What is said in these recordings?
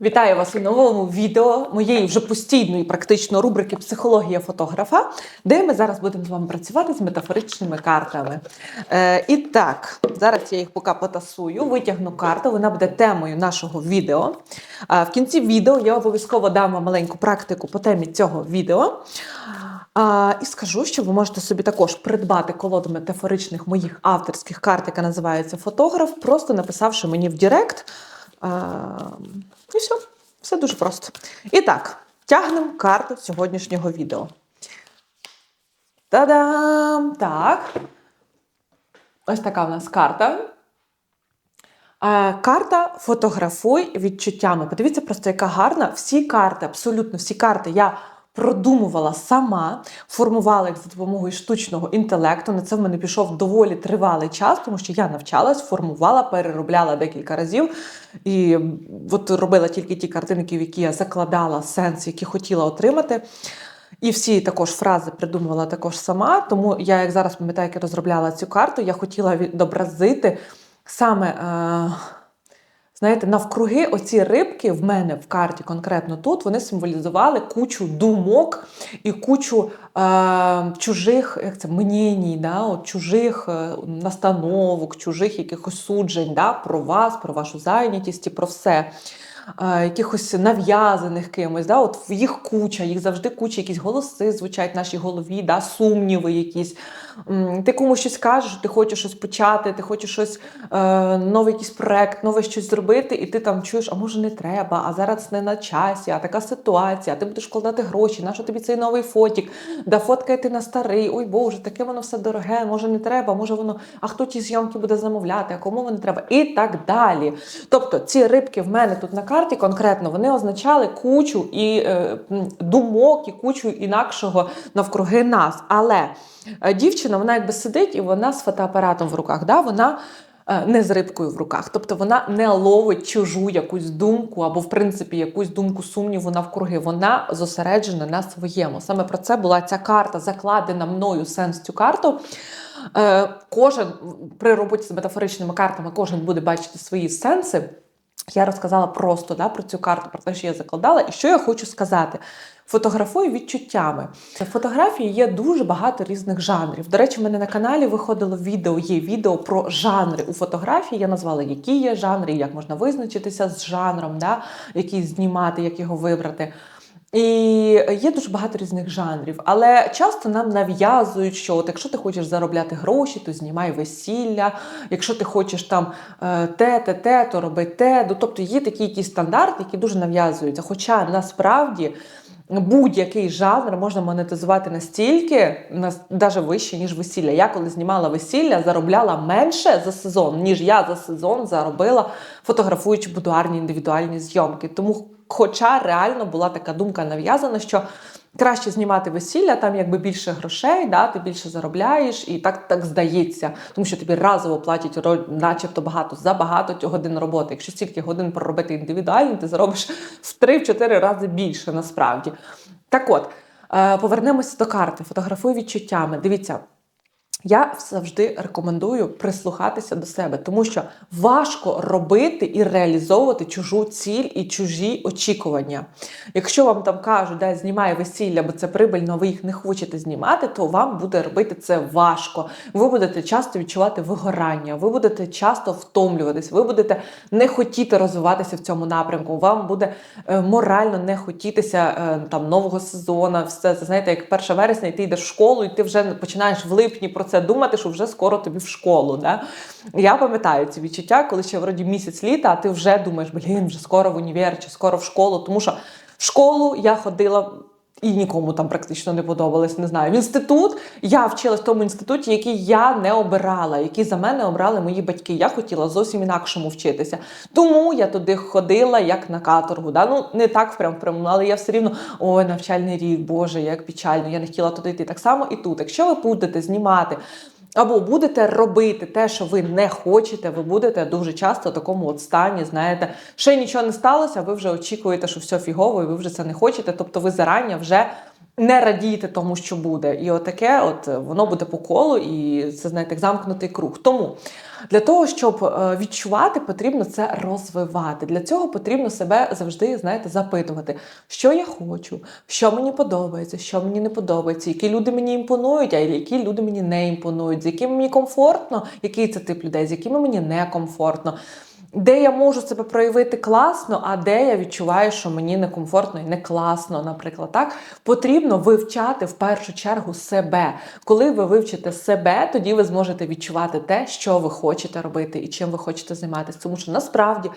Вітаю вас у новому відео моєї вже постійної практично рубрики Психологія фотографа, де ми зараз будемо з вами працювати з метафоричними картами. Е, і так, зараз я їх поки потасую, витягну карту, вона буде темою нашого відео. Е, в кінці відео я обов'язково дам вам маленьку практику по темі цього відео. А, і скажу, що ви можете собі також придбати колоду метафоричних моїх авторських карт, яка називається Фотограф, просто написавши мені в Директ. І все, все дуже просто. І так, тягнемо карту сьогоднішнього відео. Та-дам! Так. Ось така в нас карта. Карта фотографуй відчуттями. Подивіться просто, яка гарна. Всі карти, абсолютно всі карти я продумувала сама, формувала їх за допомогою штучного інтелекту. На це в мене пішов доволі тривалий час, тому що я навчалась, формувала, переробляла декілька разів. І от робила тільки ті картинки, в які я закладала сенс, які хотіла отримати. І всі також фрази придумувала також сама. Тому я, як зараз пам'ятаю, як я розробляла цю карту, я хотіла відобразити саме, е, знаєте, навкруги оці рибки в мене в карті, конкретно тут, вони символізували кучу думок і кучу е, чужих, як це, мнєній, да, чужих е, настановок, чужих якихось суджень да, про вас, про вашу зайнятість і про все якихось нав'язаних кимось. Да? От їх куча, їх завжди куча, якісь голоси звучать в нашій голові, да? сумніви якісь. Ти комусь щось кажеш, ти хочеш щось почати, ти хочеш щось, е, новий якийсь проект, нове щось зробити, і ти там чуєш, а може не треба, а зараз не на часі, а така ситуація, ти будеш вкладати гроші, на що тобі цей новий фотік, да фоткай ти на старий, ой Боже, таке воно все дороге, може не треба, може воно, а хто ті зйомки буде замовляти, а кому воно треба, і так далі. Тобто ці рибки в мене тут на карті конкретно вони означали кучу і е, думок, і кучу інакшого навкруги нас. Але е, дівчина, вона якби сидить і вона з фотоапаратом в руках. Да? Вона е, не з рибкою в руках. Тобто вона не ловить чужу якусь думку або, в принципі, якусь думку сумніву навкруги. Вона зосереджена на своєму. Саме про це була ця карта, закладена мною сенс цю карту. Е, Кожен при роботі з метафоричними картами кожен буде бачити свої сенси. Я розказала просто да, про цю карту, про те, що я закладала, і що я хочу сказати. Фотографую відчуттями. Фотографії є дуже багато різних жанрів. До речі, в мене на каналі виходило відео, є відео про жанри у фотографії. Я назвала, які є жанри, як можна визначитися з жанром, да, який знімати, як його вибрати. І є дуже багато різних жанрів, але часто нам нав'язують, що от якщо ти хочеш заробляти гроші, то знімай весілля. Якщо ти хочеш там е, те, те, те, то роби те. Ну, Тобто є такі якісь стандарти, які дуже нав'язуються. Хоча насправді будь-який жанр можна монетизувати настільки, навіть вище, ніж весілля. Я коли знімала весілля, заробляла менше за сезон, ніж я за сезон заробила, фотографуючи будуарні індивідуальні зйомки. Тому, хоча реально була така думка нав'язана, що краще знімати весілля, там якби більше грошей, да, ти більше заробляєш, і так так здається, тому що тобі разово платять начебто багато за багато годин роботи. Якщо стільки годин проробити індивідуально, ти заробиш в 3-4 рази більше насправді. Так от, е, повернемося до карти. Фотографуй відчуттями. Дивіться. Я завжди рекомендую прислухатися до себе, тому що важко робити і реалізовувати чужу ціль і чужі очікування. Якщо вам там кажуть, да, знімай весілля, бо це прибильно, ви їх не хочете знімати, то вам буде робити це важко. Ви будете часто відчувати вигорання, ви будете часто втомлюватись, ви будете не хотіти розвиватися в цьому напрямку. Вам буде е, морально не хотітися е, там нового сезону. Все це знаєте, як 1 вересня, і ти йдеш в школу, і ти вже починаєш в липні про це думати, що вже скоро тобі в школу. Да? Я пам'ятаю ці відчуття, коли ще вроді місяць літа, а ти вже думаєш, блін, вже скоро в універ чи скоро в школу. Тому що в школу я ходила. І нікому там практично не подобалось, не знаю. В інститут я вчилась в тому інституті, який я не обирала, який за мене обрали мої батьки. Я хотіла зовсім інакшому вчитися. Тому я туди ходила як на каторгу. Да? Ну не так прям прямо, але я все рівно ой, навчальний рік, Боже, як печально. Я не хотіла туди йти. Так само і тут. Якщо ви будете знімати. Або будете робити те, що ви не хочете, ви будете дуже часто в такому от стані, знаєте, ще нічого не сталося, ви вже очікуєте, що все фігово, і ви вже це не хочете. Тобто ви зарані вже не радійте тому, що буде. І отаке, от е, воно буде по колу, і це знаєте, замкнутий круг. Тому для того, щоб е, відчувати, потрібно це розвивати. Для цього потрібно себе завжди, знаєте, запитувати, що я хочу, що мені подобається, що мені не подобається, які люди мені імпонують, а які люди мені не імпонують, з якими мені комфортно, який це тип людей, з якими мені некомфортно. Де я можу себе проявити класно, а де я відчуваю, що мені некомфортно і не класно, наприклад, так потрібно вивчати в першу чергу себе. Коли ви вивчите себе, тоді ви зможете відчувати те, що ви хочете робити і чим ви хочете займатися. Тому що насправді.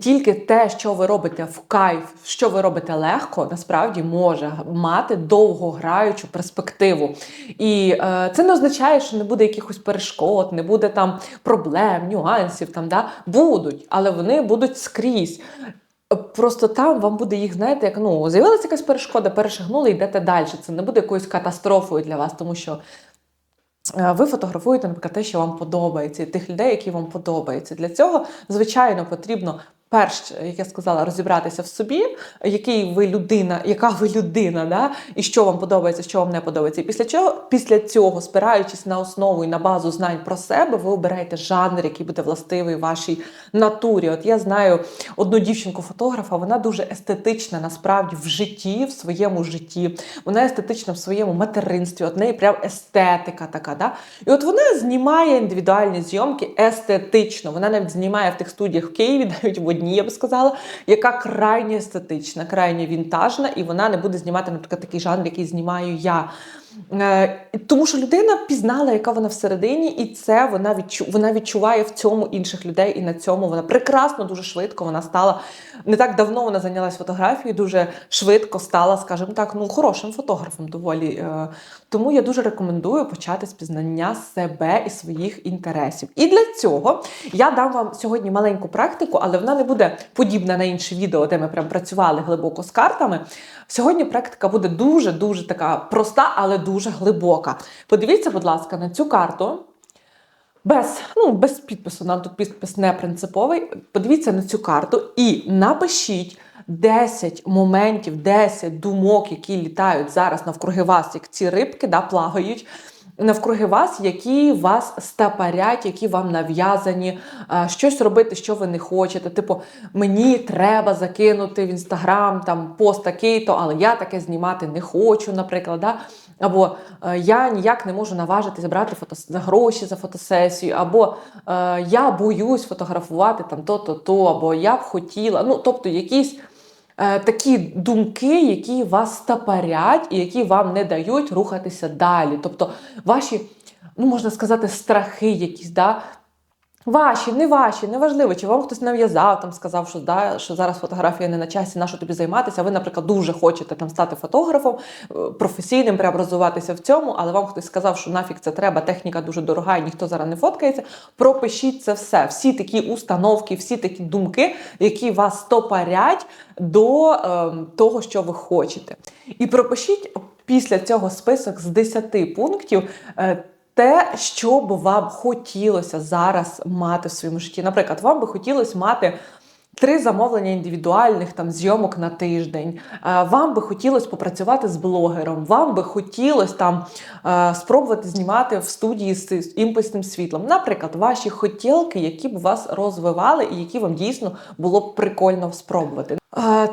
Тільки те, що ви робите в кайф, що ви робите легко, насправді може мати довгограючу перспективу. І е, це не означає, що не буде якихось перешкод, не буде там проблем, нюансів. Там да будуть, але вони будуть скрізь. Просто там вам буде їх, знаєте, як ну з'явилася якась перешкода, перешагнули, йдете далі. Це не буде якоюсь катастрофою для вас, тому що Е, ви фотографуєте, наприклад, те, що вам подобається, і тих людей, які вам подобаються. Для цього, звичайно, потрібно. Перш, як я сказала, розібратися в собі, який ви людина, яка ви людина, да? і що вам подобається, що вам не подобається. І після чого, після цього, спираючись на основу і на базу знань про себе, ви обираєте жанр, який буде властивий вашій натурі. От я знаю одну дівчинку-фотографа, вона дуже естетична насправді в житті, в своєму житті. Вона естетична в своєму материнстві. От неї прям естетика така. Да? І от вона знімає індивідуальні зйомки естетично. Вона навіть знімає в тих студіях в Києві, навіть в одній, я би сказала, яка крайне естетична, крайне вінтажна, і вона не буде знімати, наприклад, такий жанр, який знімаю я. Е, Тому що людина пізнала, яка вона всередині, і це вона відчу, вона відчуває в цьому інших людей, і на цьому вона прекрасно, дуже швидко вона стала не так давно. Вона зайнялась фотографією, дуже швидко стала, скажімо так, ну хорошим фотографом доволі. Е, Тому я дуже рекомендую почати з пізнання себе і своїх інтересів. І для цього я дам вам сьогодні маленьку практику, але вона не буде подібна на інші відео, де ми прям працювали глибоко з картами. Сьогодні практика буде дуже дуже така проста, але дуже глибока. Подивіться, будь ласка, на цю карту. Без ну, без підпису, нам тут підпис не принциповий. Подивіться на цю карту і напишіть 10 моментів, 10 думок, які літають зараз навкруги вас, як ці рибки да, плагають. Навкруги вас, які вас стапарять, які вам нав'язані, щось робити, що ви не хочете. Типу, мені треба закинути в інстаграм там пост такий-то, але я таке знімати не хочу, наприклад. Да? Або е, я ніяк не можу наважитись брати фото гроші за фотосесію, або е, я боюсь фотографувати там то-то, то, або я б хотіла. Ну, тобто, якісь такі думки, які вас стапарять і які вам не дають рухатися далі. Тобто, ваші, ну можна сказати, страхи, якісь, да, Ваші, не ваші, неважливо, чи вам хтось нав'язав, там сказав, що да, що зараз фотографія не на часі, на що тобі займатися. Ви, наприклад, дуже хочете там стати фотографом, е, професійним, преобразуватися в цьому, але вам хтось сказав, що нафіг це треба, техніка дуже дорога, і ніхто зараз не фоткається. Пропишіть це все, всі такі установки, всі такі думки, які вас стопарять до е, того, що ви хочете. І пропишіть після цього список з 10 пунктів. Е, те, що б вам хотілося зараз мати в своєму житті. Наприклад, вам би хотілося мати. Три замовлення індивідуальних там зйомок на тиждень. Е, вам би хотілося попрацювати з блогером, вам би хотілося там е, спробувати знімати в студії з імпульсним світлом. Наприклад, ваші хотілки, які б вас розвивали, і які вам дійсно було б прикольно спробувати.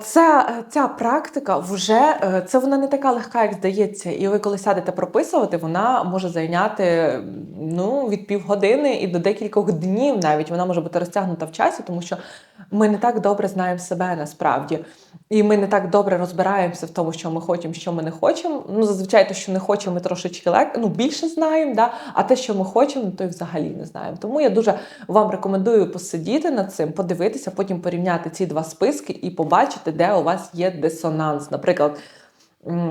Ця, ця практика вже е, це вона не така легка, як здається. І ви, коли сядете прописувати, вона може зайняти ну, від півгодини і до декількох днів навіть вона може бути розтягнута в часі, тому що ми не так добре знаємо себе насправді. І ми не так добре розбираємося в тому, що ми хочемо, що ми не хочемо. Ну, зазвичай те, що не хочемо, ми трошечки лек... ну, більше знаємо, да? а те, що ми хочемо, то й взагалі не знаємо. Тому я дуже вам рекомендую посидіти над цим, подивитися, потім порівняти ці два списки і побачити, де у вас є дисонанс. Наприклад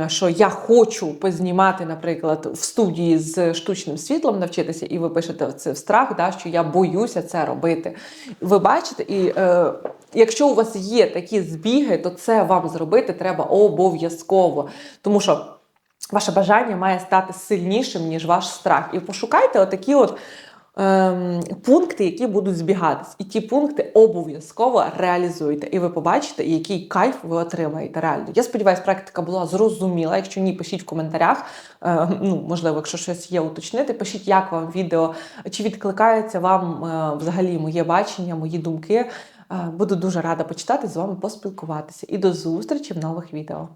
що я хочу познімати, наприклад, в студії з штучним світлом навчитися, і ви пишете це в страх, да, що я боюся це робити. Ви бачите, і е, якщо у вас є такі збіги, то це вам зробити треба обов'язково. Тому що ваше бажання має стати сильнішим, ніж ваш страх. І пошукайте отакі от ем, пункти, які будуть збігатись. І ті пункти обов'язково реалізуйте. І ви побачите, який кайф ви отримаєте реально. Я сподіваюся, практика була зрозуміла. Якщо ні, пишіть в коментарях. Е, ну, можливо, якщо щось є уточнити, пишіть, як вам відео, чи відкликається вам е, взагалі моє бачення, мої думки. Е, Буду дуже рада почитати з вами поспілкуватися. І до зустрічі в нових відео.